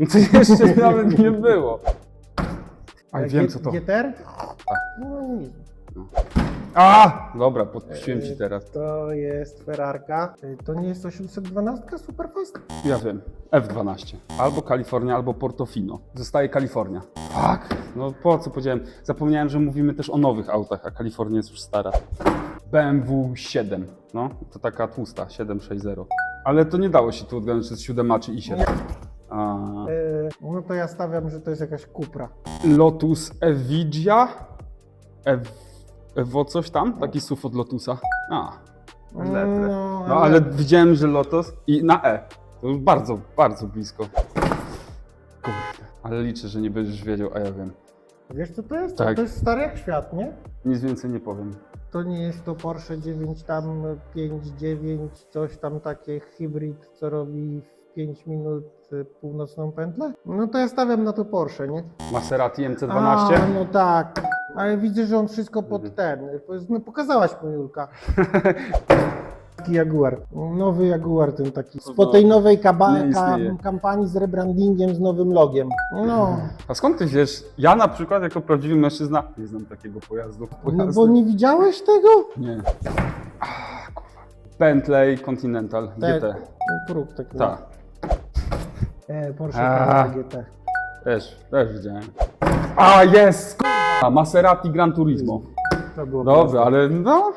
No to jeszcze nawet nie było. A E, wiem co to. GTR? No nic. A! Dobra, podpuściłem ci teraz. To jest Ferrarka. E, To nie jest 812 Superfast? Ja wiem. F12. Albo Kalifornia, albo Portofino. Zostaje Kalifornia. Fuck. No po co powiedziałem? Zapomniałem, że mówimy też o nowych autach, a Kalifornia jest już stara. BMW 7. No, to taka tłusta, 760. Ale to nie dało się tu odgadnąć, czy jest 7 czy i7. A, E, No to ja stawiam, że to jest jakaś Cupra. Lotus Evigia? Ev... Evo coś tam? Taki SUV od Lotusa. A, Letre. No, no ale widziałem, że Lotus i na E. To już bardzo, bardzo blisko. Kurde, ale liczę, że nie będziesz wiedział, a ja wiem. Wiesz co to jest? Tak. To jest stary jak świat, nie? Nic więcej nie powiem. To nie jest to Porsche 9 tam 5.9, coś tam takie hybrid, co robi w 5 minut y, północną pętlę? No to ja stawiam na to Porsche, nie? Maserati MC12? A, no tak. Ale widzę, że on wszystko pod Mhm. ten. No, pokazałaś mu Julka. Taki Jaguar. Nowy Jaguar ten taki. No, Po tej nowej kaba- nie ka- istnieje. kampanii z rebrandingiem, z nowym logiem. No, A skąd ty wiesz? Ja na przykład, jako prawdziwy mężczyzna, nie znam takiego pojazdu. no pojazdu. bo nie widziałeś tego? Nie. Kurwa. Bentley Continental Te- GT. Próg taki. Tak, E, Porsche A. GT. też, też widziałem. A, jest! kurwa, Maserati Gran Turismo. To było Dobrze, ale no,